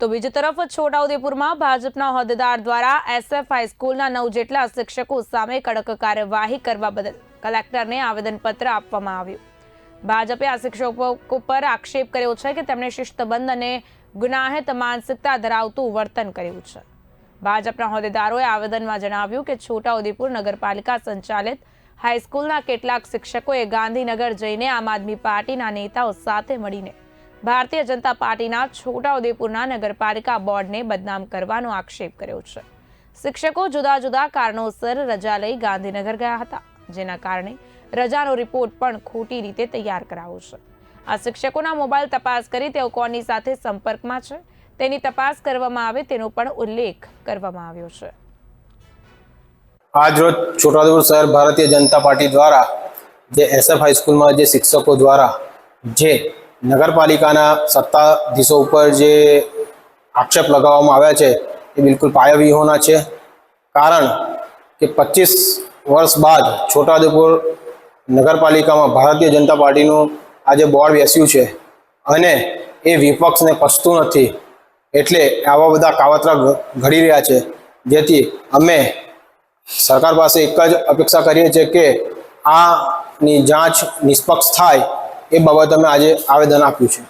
તો બીજી તરફ છોટાઉદેપુરમાં ભાજપના હોદ્દેદાર દ્વારા એસએફ હાઈસ્કૂલના નવ જેટલા શિક્ષકો સામે કડક કાર્યવાહી કરવા બદલ કલેક્ટરને આવેદનપત્ર આપવામાં આવ્યું. ભાજપે આ શિક્ષકો પર આક્ષેપ કર્યો છે કે તેમણે શિસ્તબંધ અને ગુનાહિત માનસિકતા ધરાવતું વર્તન કર્યું છે. ભાજપના હોદ્દેદારોએ આવેદનમાં જણાવ્યું કે છોટાઉદેપુર નગરપાલિકા સંચાલિત હાઈસ્કૂલના કેટલાક શિક્ષકોએ ગાંધીનગર જઈને આમ આદમી પાર્ટીના નેતાઓ સાથે મળીને ભારતીય જનતા પાર્ટીના છોટાઉદેપુરના નગરપાલિકા બોર્ડને બદનામ કરવાનો આક્ષેપ કર્યો છે. શિક્ષકો જુદા જુદા કારણોસર રજા લઈ ગાંધીનગર ગયા હતા, જેના કારણે રજાનો રિપોર્ટ પણ ખોટી રીતે તૈયાર કરાયો છે. આ શિક્ષકોના મોબાઈલ તપાસ કરી તેઓ કોની સાથે સંપર્કમાં છે, તેની તપાસ કરવામાં આવે તેનો પણ ઉલ્લેખ કરવામાં આવ્યો છે. આજ રોજ છોટાઉદેપુર શહેર ભારતીય જનતા પાર્ટી દ્વારા જે એસએફ હાઈસ્કૂલમાં જે શિક્ષકો દ્વારા જે નગરપાલિકાના સત્તાધીશો ઉપર જે આક્ષેપ લગાવવામાં આવ્યા છે, એ બિલકુલ પાયાવિહોણા છે. કારણ કે પચીસ વર્ષ બાદ છોટાઉદેપુર નગરપાલિકામાં ભારતીય જનતા પાર્ટીનું આજે બોર્ડ બેસ્યું છે, અને એ વિપક્ષને પચતું નથી, એટલે આવા બધા કાવતરા ઘડી રહ્યા છે. જેથી અમે સરકાર પાસે એક જ અપેક્ષા કરીએ છીએ કે આની જાંચ નિષ્પક્ષ થાય એ બાબતે અમે આજે આવેદન આપ્યું છે.